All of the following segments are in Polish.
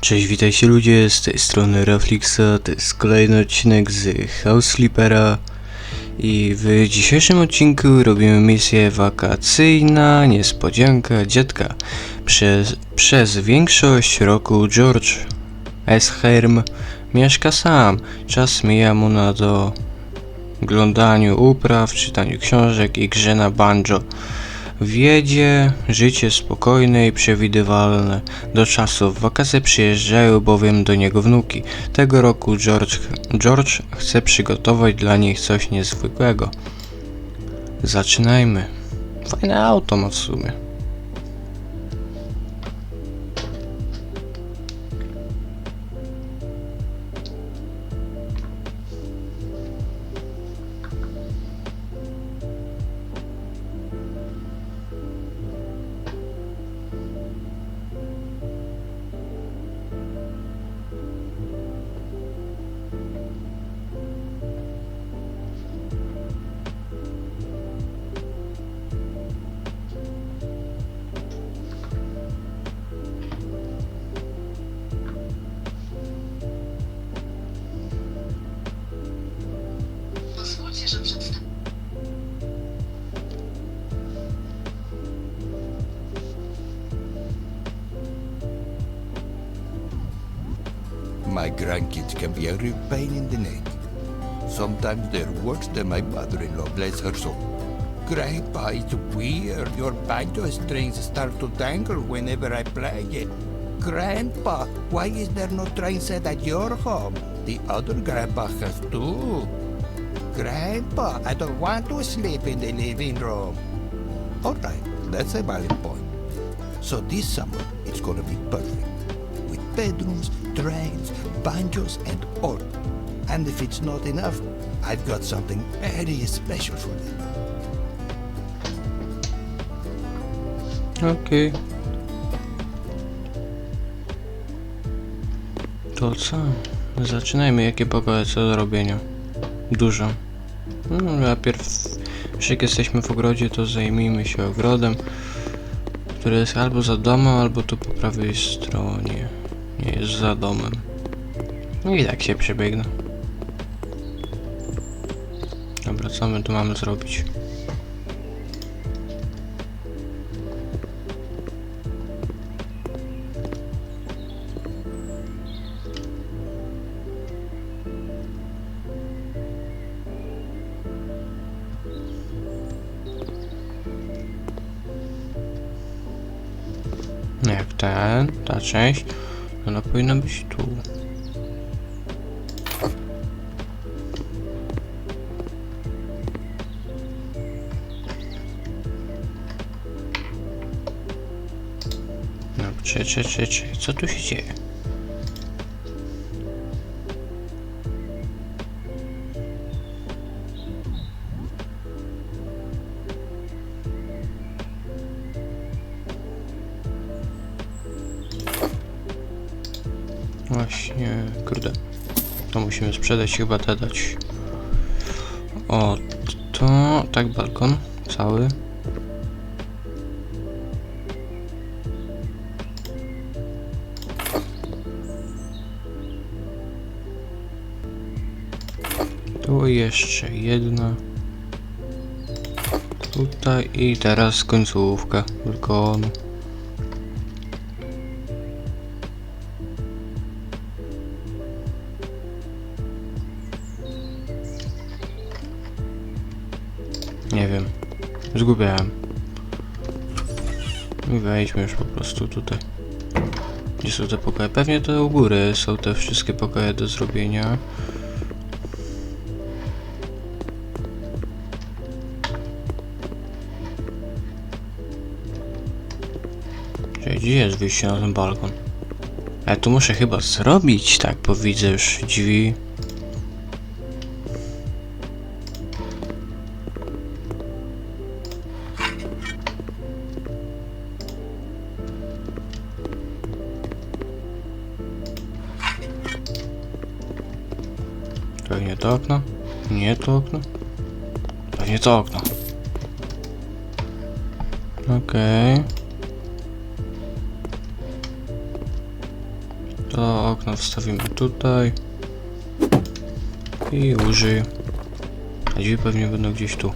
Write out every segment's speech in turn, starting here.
Cześć, witajcie ludzie, z tej strony Raflixa, to jest kolejny odcinek z House Sleepera i w dzisiejszym odcinku robimy misję wakacyjna, niespodzianka dziadka. Przez, przez większość roku George Esherm mieszka sam, czas mija mu na do oglądaniu upraw, czytaniu książek i grze na banjo. Wiedzie życie spokojne i przewidywalne. Do czasu w wakacje przyjeżdżają bowiem do niego wnuki. Tego roku George, George chce przygotować dla nich coś niezwykłego. Zaczynajmy. Fajne auto ma w sumie. Grandkids can be a real pain in the neck. Sometimes they're worse than my mother-in-law, bless her soul. Grandpa, it's weird. Your banjo strings start to dangle whenever I play it. Grandpa, why is there no train set at your home? The other grandpa has too. Grandpa, I don't want to sleep in the living room. Alright, that's a valid point. So this summer, it's gonna be perfect. With bedrooms, trains, banjos, and all. And if it's not enough, I've got something very special for them. Okej. To co? Zaczynajmy. Jakie pokoje co do robienia? Dużo. No, najpierw, już jak jesteśmy w ogrodzie, to zajmijmy się ogrodem, który jest albo za domem, albo tu po prawej stronie. Jest za domem. No i tak się przebiegnę. Dobra, co my tu mamy zrobić? Jak ten, ta część, ona powinna być tu. No, czy, czy, czy, czy, co tu się dzieje? Musimy sprzedać, chyba te dać. O, to, tak, balkon cały. Tu jeszcze jedna. Tutaj i teraz końcówka balkonu. Zgubiałem. I wejdźmy już po prostu tutaj. Gdzie są te pokoje? Pewnie to u góry są te wszystkie pokoje do zrobienia. Gdzie jest wyjście na ten balkon? Ale tu muszę chyba zrobić, tak, bo widzę już drzwi. Pewnie to okno? Nie to okno? Pewnie to okno. Okej. To okno wstawimy tutaj. I użyj. A drzwi pewnie będą gdzieś tu.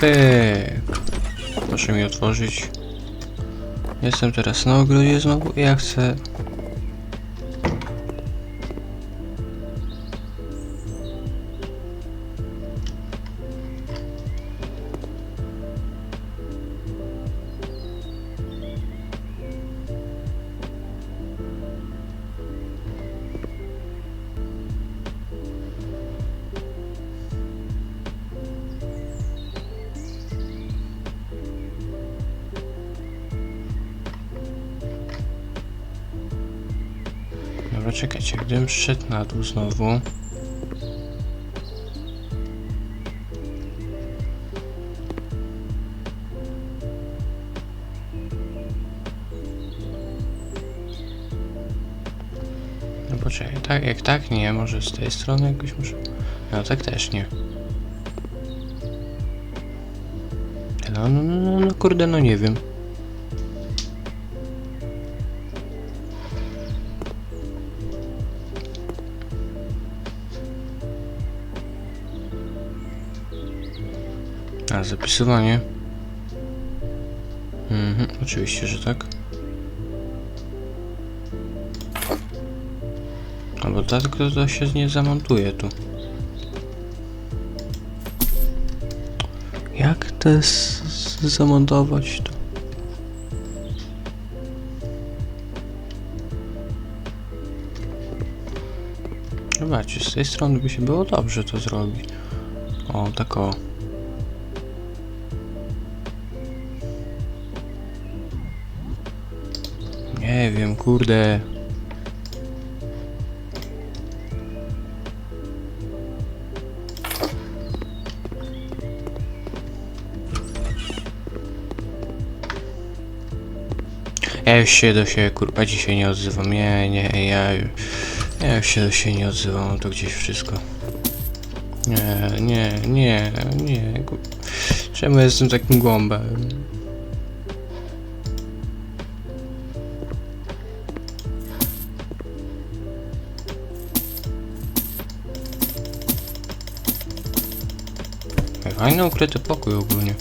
Pyk. Proszę mi otworzyć. Jestem teraz na ogrodzie znowu i ja chcę... czekajcie, gdybym szedł na dół znowu... No poczekaj, tak, jak tak nie, może z tej strony jakoś muszę... No tak też nie. No, no, no, no, no kurde, no nie wiem. Zapisywanie. Mhm, oczywiście, że tak. No bo tak to, się nie zamontuje tu. Jak to zamontować tu? Zobaczcie, z tej strony by się było dobrze to zrobić. O, tak o. Nie wiem, kurde. Ja już się do siebie kurwa dzisiaj nie odzywam. Nie, nie, ja, ja już się do siebie nie odzywam, to gdzieś wszystko. Nie, nie, nie, nie. Czemu jestem takim głąbem? Fajny ukryty pokój ogólnie.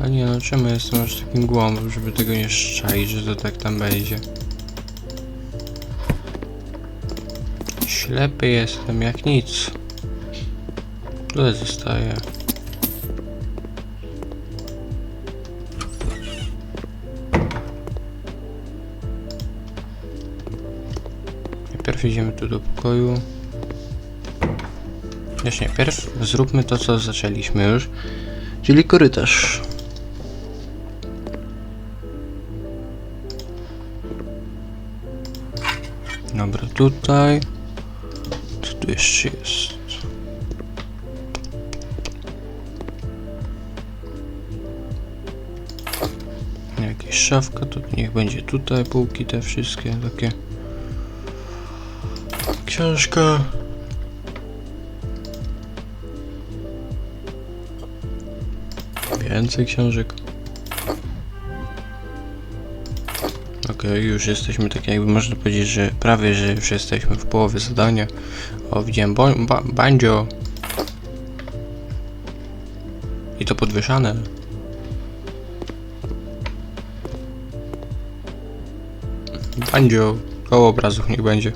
A nie no, czemu jestem aż takim głąbem, żeby tego nie szczaić, że to tak tam będzie? Ślepy jestem jak nic. Tyle zostaje. Idziemy tu do pokoju. Też nie, pierw zróbmy to, co zaczęliśmy już, czyli korytarz. Dobra, tutaj. Co tu jeszcze jest? Jakieś szafka, to niech będzie tutaj półki te wszystkie takie. Książka. Więcej książek. Okej, już jesteśmy tak jakby można powiedzieć, że prawie, że już jesteśmy w połowie zadania. O, widziałem bo, ba, banjo. I to podwieszane. Banjo. Koło obrazów niech będzie.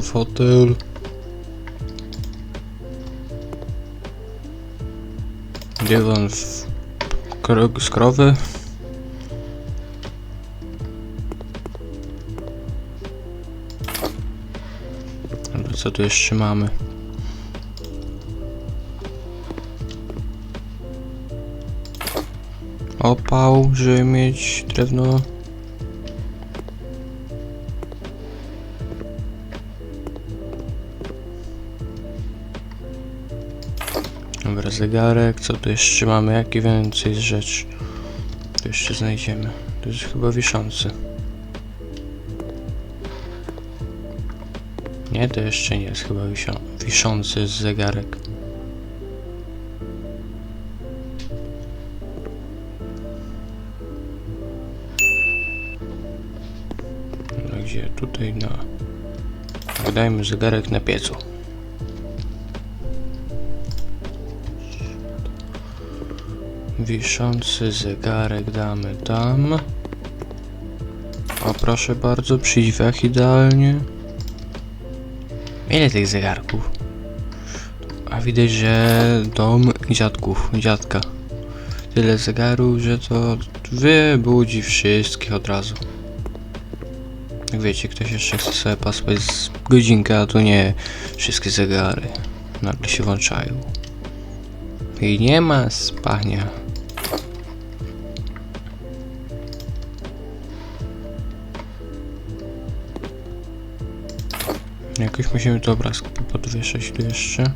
Tu fotel. Dywan kro- z krowy. Co tu jeszcze mamy? Opał, żeby mieć drewno. Zegarek, co tu jeszcze mamy? Jakie więcej rzeczy? tu jeszcze znajdziemy? To jest chyba wiszący. Nie, to jeszcze nie jest chyba wisio wiszący zegarek. No gdzie? Tutaj na... Tak, dajmy zegarek na piecu. Wiszący zegarek damy tam. O proszę bardzo, przy drzwiach idealnie. Ile tych zegarków? A widać, że dom dziadków, dziadka. Tyle zegarów, że to wybudzi wszystkich od razu. Jak wiecie, ktoś jeszcze chce sobie paspać z godzinkę, a tu nie wszystkie zegary nagle się włączają. I nie ma spania. Jakoś musimy to obrazki podwieszać tu jeszcze.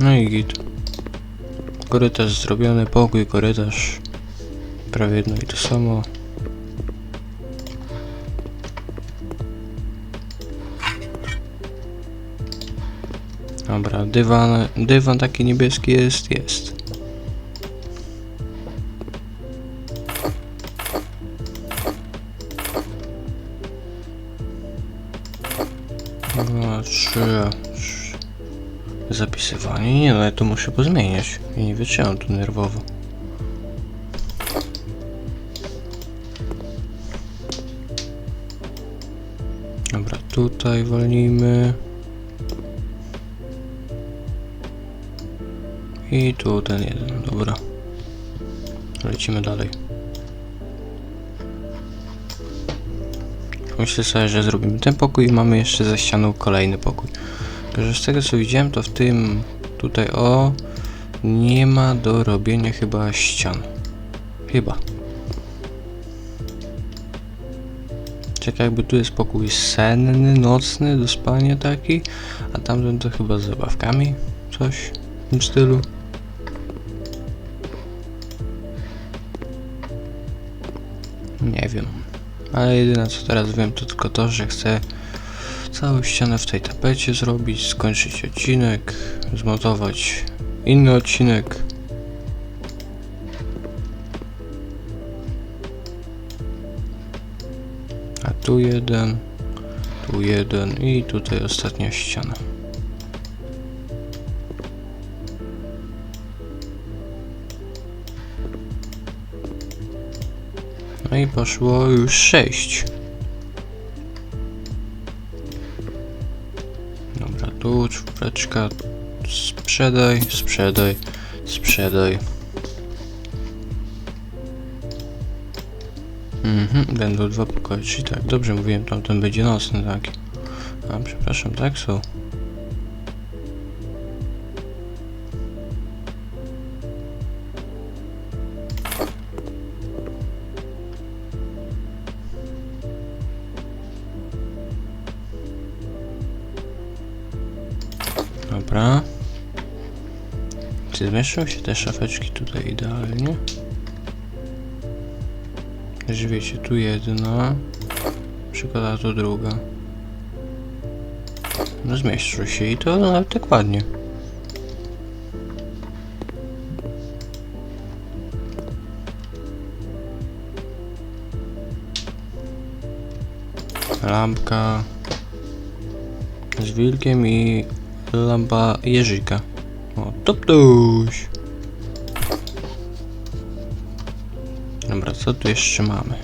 No i git. Korytarz zrobiony, pokój, korytarz. Prawie jedno i to samo. Dobra, dywan, dywan taki niebieski jest, jest. Dwa, trzy. Zapisywanie? Nie, no ale to muszę pozmieniać. Ja nie wytrzymam tu nerwowo. Dobra, tutaj walnijmy. I tu ten jeden, dobra. Lecimy dalej. Myślę sobie, że zrobimy ten pokój i mamy jeszcze za ścianą kolejny pokój. Tylko, że z tego co widziałem, to w tym tutaj o nie ma do robienia chyba ścian. Chyba. Czekaj, jakby tu jest pokój senny, nocny, do spania taki, a tamten to chyba z zabawkami, coś w tym stylu. Nie wiem. Ale jedyne co teraz wiem to tylko to, że chcę całą ścianę w tej tapecie zrobić, skończyć odcinek, zmontować inny odcinek. A tu jeden, tu jeden i tutaj ostatnia ściana. No i poszło już sześć. Dobra, tu czwóreczka. Sprzedaj, sprzedaj, sprzedaj. Mhm, będą dwa pokoje, czyli tak, dobrze mówiłem, tamten będzie nocny taki. A, przepraszam, tak są. Dobra. Zmieszczą się te szafeczki tutaj idealnie? Że wiecie, tu jedna, przykład a tu druga. No zmieszczą się i to nawet tak ładnie. Lampka z wilkiem i lampa jeżyka. O, tuptuś. Dobra, co tu jeszcze mamy?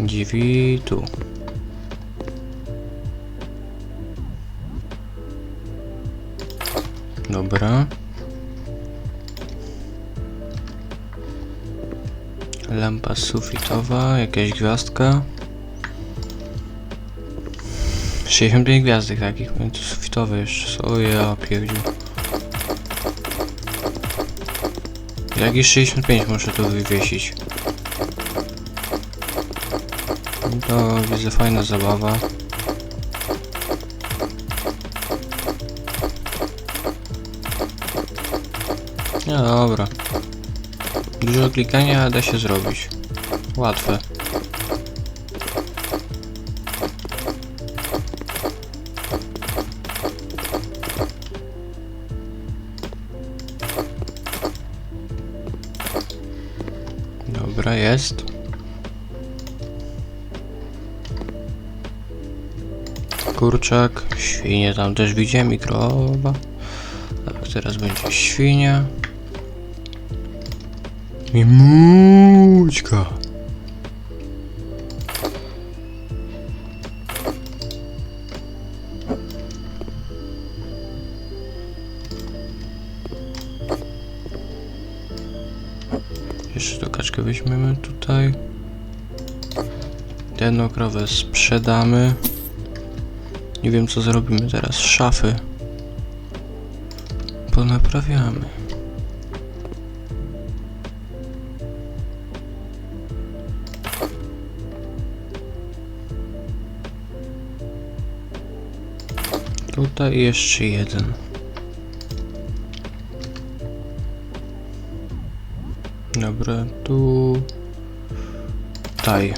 Dziwi tu. Dobra. Lampa sufitowa, jakaś gwiazdka. 65 gwiazdek takich, to sufitowe jeszcze. O ja pierdziu. Jakieś 65 muszę tu wywiesić. To widzę fajna zabawa. No dobra. Dużo klikania da się zrobić. Łatwe. Dobra, jest. Kurczak, świnie tam też widziałem i krowa. Tak, teraz będzie świnia. I. Kaczkę weźmiemy tutaj. Tę krowę sprzedamy. Nie wiem co zrobimy teraz. Szafy. Ponaprawiamy. Tutaj jeszcze jeden. Dobra, tu... Taj.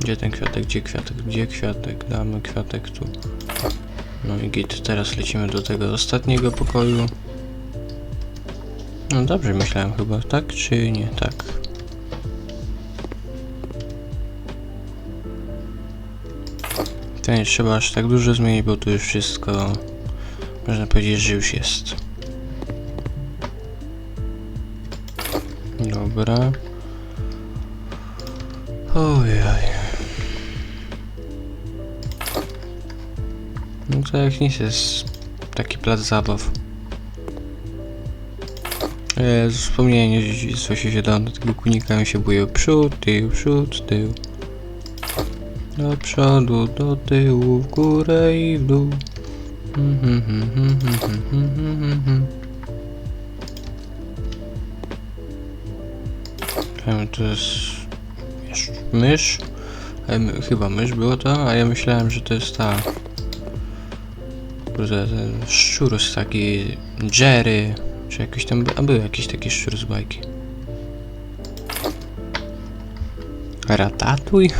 Gdzie ten kwiatek? Gdzie kwiatek? Gdzie kwiatek? Damy kwiatek tu. No i git. Teraz lecimy do tego ostatniego pokoju. No dobrze myślałem chyba, tak czy nie? Tak. To nie trzeba aż tak dużo zmienić, bo tu już wszystko można powiedzieć, że już jest. Dobra. Ojej. No to jak nic jest taki plac zabaw. Jezu, wspomnienie dzieciństwa się da do tego kunika się buje przód, tył, przód, tył. Do przodu, do tyłu, w górę i w dół. Mhm, mhm, mhm, mhm, Wiem, to jest... mysz? My- Chyba mysz było to, a ja myślałem, że to jest ta... Kurde, ten szczur z taki... Jerry... Czy jakiś tam... A był jakiś taki szczur z bajki. Ratatuj?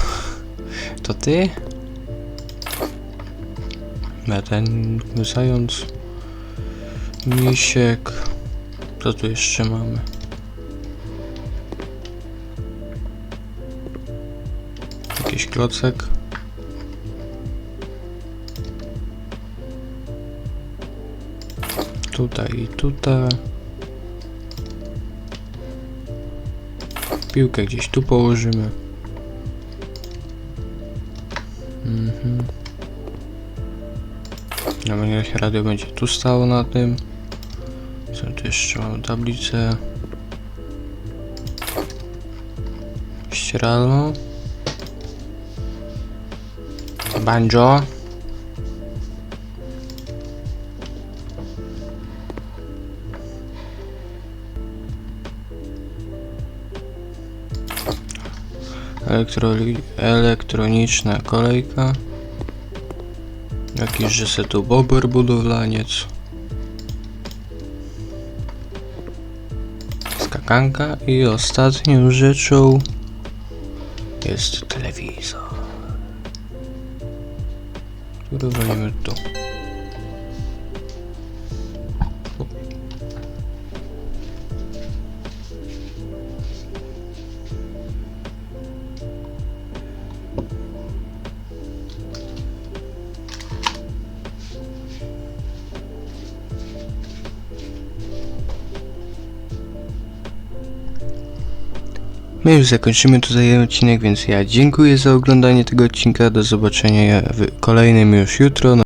To ty? Ja ten zając... Misiek... Co tu jeszcze mamy? Klocek. Tutaj i tutaj. Piłkę gdzieś tu położymy. Mhm. No będzie radio będzie tu stało na tym. Co tu jeszcze mam tablicę? Banjo. Elektroniczna kolejka. Jakiś, że se tu bober budowlaniec. Skakanka i ostatnią rzeczą jest telewizor. Który walimy My już zakończymy tutaj odcinek, więc ja dziękuję za oglądanie tego odcinka. Do zobaczenia w kolejnym już jutro.